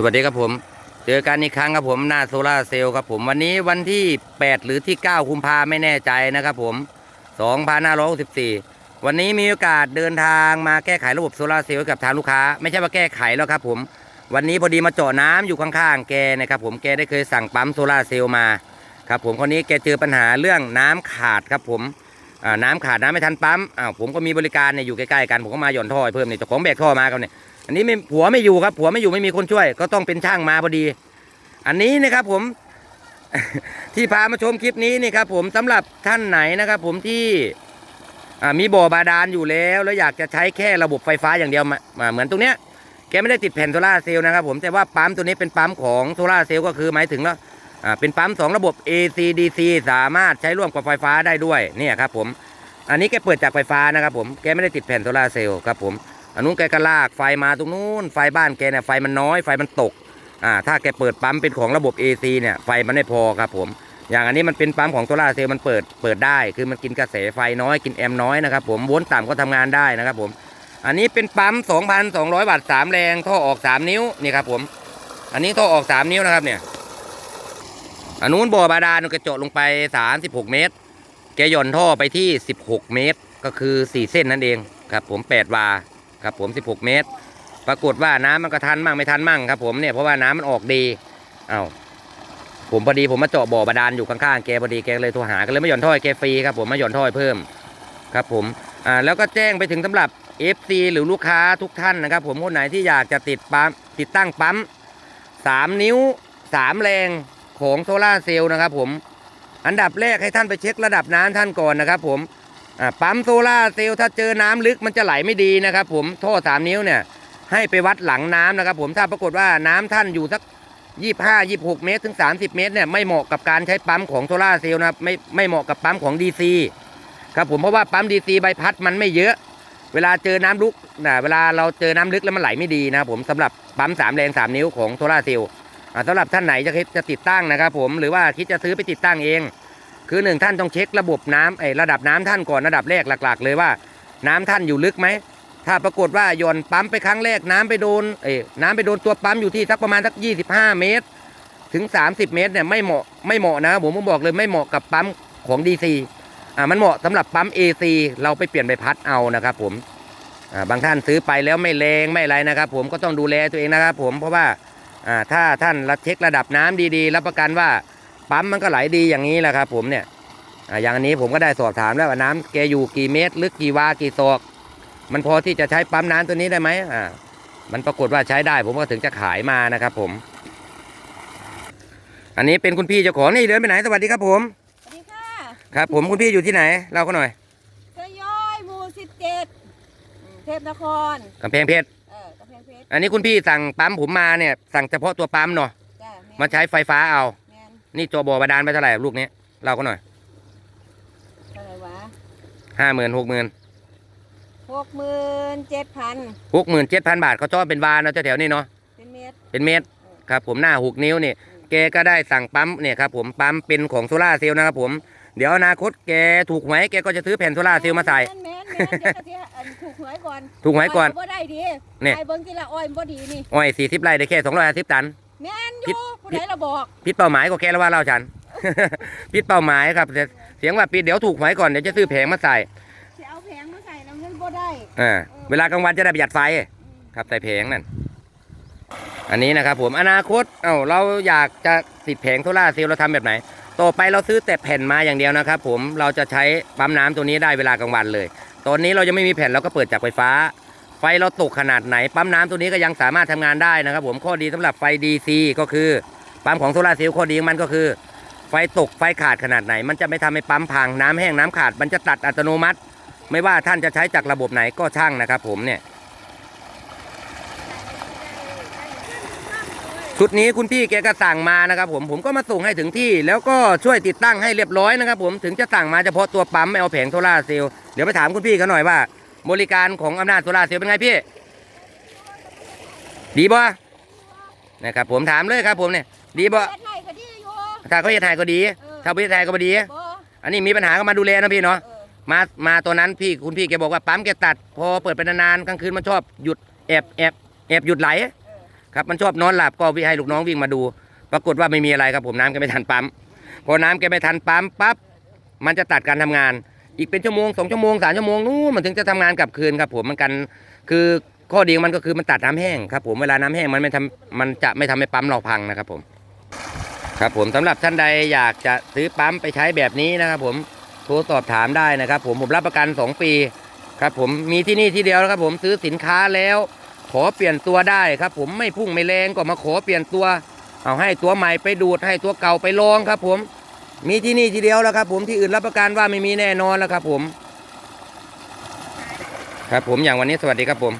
สวัสดีครับผม เจอกันอีกครั้งครับผมหน้าโซลาร์เซลล์ครับผมวันนี้วันที่ 8 หรือที่9คุมภาไม่แน่ใจนะครับผม 2564 วันนี้มีโอกาสเดินทางมาแก้ไขระบบโซลาร์เซลล์กับทางลูกค้า ไม่ใช่ว่าแก้ไขแล้วครับผม วันนี้พอดีมาเจาะน้ำอยู่ข้างๆแกนะครับผมแกได้เคยสั่งปั๊มโซลาร์เซลล์มาครับผมคนนี้แกเจอปัญหาเรื่องน้ำขาดครับผมน้ำขาดน้ำไม่ทันปั๊มอ้าวผมก็มีบริการเนี่ยอยู่ใกล้ๆกันผมก็มาหย่อนท่อเพิ่มเนี่ยเจ้าของแบกท่อมาครับเนี่ย อันนี้ไม่ผัวไม่อยู่ครับผัวไม่อยู่ไม่มีคนช่วย ก็ต้องเป็นช่างมาพอดี อันนี้นะครับผม ที่พามาชมคลิปนี้นี่ครับผมสำหรับท่านไหนนะครับ ผมที่มีบ่อบาดาลอยู่แล้ว แล้วอยากจะใช้แค่ระบบไฟฟ้าอย่างเดียวมาเหมือนตรงเนี้ยแกไม่ได้ติดแผ่นโซล่าเซลล์นะครับผมแต่ว่าปั๊มตัวนี้เป็นปั๊มของโซล่าเซลล์ก็คือหมายถึงแล้วเป็นปั๊มสองระบบ AC DC สามารถใช้ร่วมกับไฟฟ้าได้ด้วยเนี่ยครับผม อันนี้แกเปิดจากไฟฟ้านะครับผมแกไม่ได้ติดแผ่นโซล่าเซลล์ครับผม อันนู้นแกก็ลากไฟมาตรงนู้นไฟบ้านแกเนี่ยไฟมันน้อยไฟมันตกอ่าถ้าแกเปิดปั๊มเป็นของระบบ AC เนี่ยไฟมันไม่พอครับผม อย่างอันนี้มันเป็นปั๊มของโซลาเซลล์มันเปิดเปิดได้ คือมันกินกระแสไฟน้อยกินแอมน้อยนะครับผมโวลต์ต่ำก็ทำงานได้นะครับผม อันนี้เป็นปั๊ม 2,200 วัตต์3แรงท่อออก 3 นิ้วนี่ครับผม อันนี้ท่อออก 3 นิ้วนะครับเนี่ยอันนู้นบ่อบาดาลกระเจาะลงไป 36 เมตร แกหย่อนท่อไปที่ 16 เมตร ก็คือ 4 เส้นนั่นเองครับผม 8 วา ครับผม 16 เมตร ปรากฏว่าน้ำมันก็ทันมั่งไม่ทันมั่งครับผมเนี่ยเพราะว่าน้ำมันออกดีเอ้าผมพอดีผมมาเจาะบ่อบาดาลอยู่ข้างๆแกพอดีแกเลยโทรหาก็เลยไมาหย่อนท่อให้แกฟรีครับผมมาหย่อนท่อเพิ่มครับผมอ่าแล้วก็แจ้งไปถึงสำหรับ FC หรือลูกค้าทุกท่านนะครับ ผมคนไหนที่อยากจะติดปั๊มติดตั้งปั๊ม3 นิ้ว 3 แรงของโซลาเซลล์นะครับผมอันดับแรกให้ท่านไปเช็คระดับน้ำท่านก่อนนะครับผม ปั๊มโซล่าเซลล์ถ้าเจอน้ำลึกมันจะไหลไม่ดีนะครับ ผมท่อสามนิ้วเนี่ยให้ไปวัดหลังน้ำนะครับ ผมถ้าปรากฏว่าน้ำท่านอยู่สักยี่ห้ายี่หกเมตรถึงสามสิบเมตรเนี่ยไม่เหมาะกับการใช้ปั๊มของโซล่าเซลล์นะครับไม่ไม่เหมาะกับปั๊มของดีซีครับผมเพราะว่าปั๊มดีซีใบพัดมันไม่เยอะ เวลาเจอน้ำลึกนะเวลาเราเจอน้ำลึกแล้วมันไหลไม่ดีนะครับผมสำหรับปั๊มสามแรงสามนิ้วของโซล่าเซลล์สำหรับท่านไหนจะคิดจะติดตั้งนะครับผมหรือว่าคิดจะซื้อไปติดตั้งเอง คือหนึ่งท่านต้องเช็คระบบน้ำไอ้ระดับน้ำท่านก่อนระดับแรกหลัก ๆ เลยว่า น้ำท่านอยู่ลึกไหมถ้าปรากฏว่าย่อนปั๊มไปครั้งแรกน้ำไปโดนเอ้น้ำไปโดนตัวปั๊มอยู่ที่สักประมาณสัก 25 เมตร ถึง 30 เมตรเนี่ยไม่เหมาะไม่เหมาะนะผมผมบอกเลยไม่เหมาะกับปั๊มของ DC อ่ามันเหมาะสำหรับปั๊ม AC เราไปเปลี่ยนใบพัดเอานะครับผมอ่าบางท่านซื้อไปแล้วไม่แรงไม่อะไรนะครับผมก็ต้องดูแลตัวเองนะครับผมเพราะว่าอ่าถ้าท่านรับเช็คระดับน้ำดีๆ รับประกันว่า ปั๊มมันก็ไหลดีอย่างนี้แหละครับ ผมเนี่ยอ่าอย่างอันนี้ผมก็ได้สอบถามแล้วว่าน้ำแกอยู่กี่เมตร ลึกกี่วากี่ศอกมันพอที่จะใช้ปั๊มน้ำตัวนี้ได้ไหมอ่ามันปรากฏว่าใช้ได้ ผมก็ถึงจะขายมานะครับ ผม อันนี้เป็นคุณพี่เจ้าของนี่เดินไปไหนสวัสดีครับผมสวัสดีค่ะครับ ผมคุณพี่อยู่ที่ไหนเล่าเขาหน่อยสยอยหมู่สิบเจ็ดเทพนครกำแพงเพชรเออกำแพงเพชรอันนี้คุณพี่สั่งปั๊มผมมาเนี่ย สั่งเฉพาะตัวปั๊มเนาะจ้าแมมาใช้ไฟฟ้าเอาแม นนี่ตัวบ่อบาดาลไปเท่าไหร่ลูกนี้เล่าเขาหน่อยเท่าไหร่วะห้าหมื่นหกหมื่นหกหมื่นเจ็ดพันหกหมื่นเจ็ดพันบาทเขาชอบเป็นวานเนาะแถวๆนี้เนาะเป็นเมตรเป็นเมตรครับ ผมหน้าหกนิ้วนี่แกก็ได้สั่งปั๊มเนี่ยครับผมปั๊มเป็นของโซล่าร์เซลล์นะครับผมเดี๋ยวอนาคตแกถูกหวยแกก็จะซื้อแผ่นโซล่าร์เซลล์มาใส่แมนแมนแมนเดี๋ยวกะทิอันถูกหวยก่อนถูกหวยก่อน บ่ได้ดีเนี่ย ไอ้เบิ้งกีละอ้อยบ่ดีนี่ อ้อยสี่สิบไร่ได้แค่สองร้อยสิบตัน แมนอผิดยู่ผู้ใดเราบอกพิดเป้าหมายก็แค่ละว่าเราฉันพิดเป้าหมายครับแต่เสียงว่าปิดเดี๋ยวถูกหวยก่อนเดี๋ยวจะซื้อแผงมาใส่จะเอาแผงมาใส่น้ำเงินบ่ได้อ่าเวลากลางวันจะได้ประหยัดไฟอืมครับใส่แผงนั่นอันนี้นะครับผมอนาคตเอ้าเราอยากจะติดแผงโซล่าร์เซลล์เราทำแบบไหน ต่อไปเราซื้อแต่แผ่นมาอย่างเดียวนะครับผมเราจะใช้ปั๊มน้ำตัวนี้ได้เวลากลางวันเลย ตอนนี้เรายังไม่มีแผ่นเราก็เปิดจากไฟฟ้า ไฟเราตกขนาดไหน ปั๊มน้ำตัวนี้ก็ยังสามารถทำงานได้นะครับ ผมข้อดีสำหรับไฟ DC ก็คือปั๊มของโซลาร์เซลล์ข้อดีของมันก็คือ ไฟตกไฟขาดขนาดไหน มันจะไม่ทำให้ปั๊มพังน้ำแห้งน้ำขาด มันจะตัดอัตโนมัติ ไม่ว่าท่านจะใช้จากระบบไหนก็ช่างนะครับ ผมเนี่ยชุดนี้คุณพี่แกก็สั่งมานะครับผมผมก็มาส่งให้ถึงที่ แล้วก็ช่วยติดตั้งให้เรียบร้อยนะครับ ผมถึงจะสั่งมาเฉพาะตัวปั๊มไม่เอาแผงโซลาร์เซลล์เดี๋ยวไปถามคุณพี่เขาหน่อยว่า บริการของอำนาจโซลาร์เซลล์เป็นไงพี่ ดีบ่นะครับผมถามเลยครับผมเนี่ยดีบ่เฮ็ดให้ก็ดีอยู่ถ้าเขาจะถ่ายก็ดีเออถ้าไม่ถ่ายก็บ่ดี บ่อันนี้มีปัญหาก็มาดูแลนะพี่เนาะ เออมามาตัวนั้นพี่คุณพี่แกบอกว่าปั๊มแกตัด พอเปิดไปนานๆกลางคืนมันชอบหยุดแอบแอบแอบหยุดไหลครับมันชอบนอนหลับก็วิให้ลูกน้องวิ่งมาดู ปรากฏว่าไม่มีอะไรครับผมน้ำแกไม่ทันปั๊มพอน้ำแกไม่ทันปั๊มปั๊บมันจะตัดการทำงาน อีกเป็นชั่วโมงสองชั่วโมงสามชั่วโมงนู้นมันถึงจะทำงานกลับคืนครับผมมันกันคือข้อดีของมันก็คือมันตัดน้ำแห้งครับผมเวลาน้ำแห้งมันไม่ทำมันจะไม่ทำให้ปั๊มเราพังนะครับผม ครับผมสำหรับท่านใดอยากจะซื้อปั๊มไปใช้แบบนี้นะครับผมโทรสอบถามได้นะครับ ผมผมรับประกัน 2 ปีครับผมมีที่นี่ที่เดียวนะครับผมซื้อสินค้าแล้ว ขอเปลี่ยนตัวได้ครับ ผมไม่พุ่งไม่แรงก็มาขอเปลี่ยนตัว เอาให้ตัวใหม่ไปดูดให้ตัวเก่าไปลองครับ ผม มีที่นี่ทีเดียวแล้วครับ ผมที่อื่นรับประกันว่าไม่มีแน่นอนแล้วครับ ผม ครับผมอย่างวันนี้สวัสดีครับผม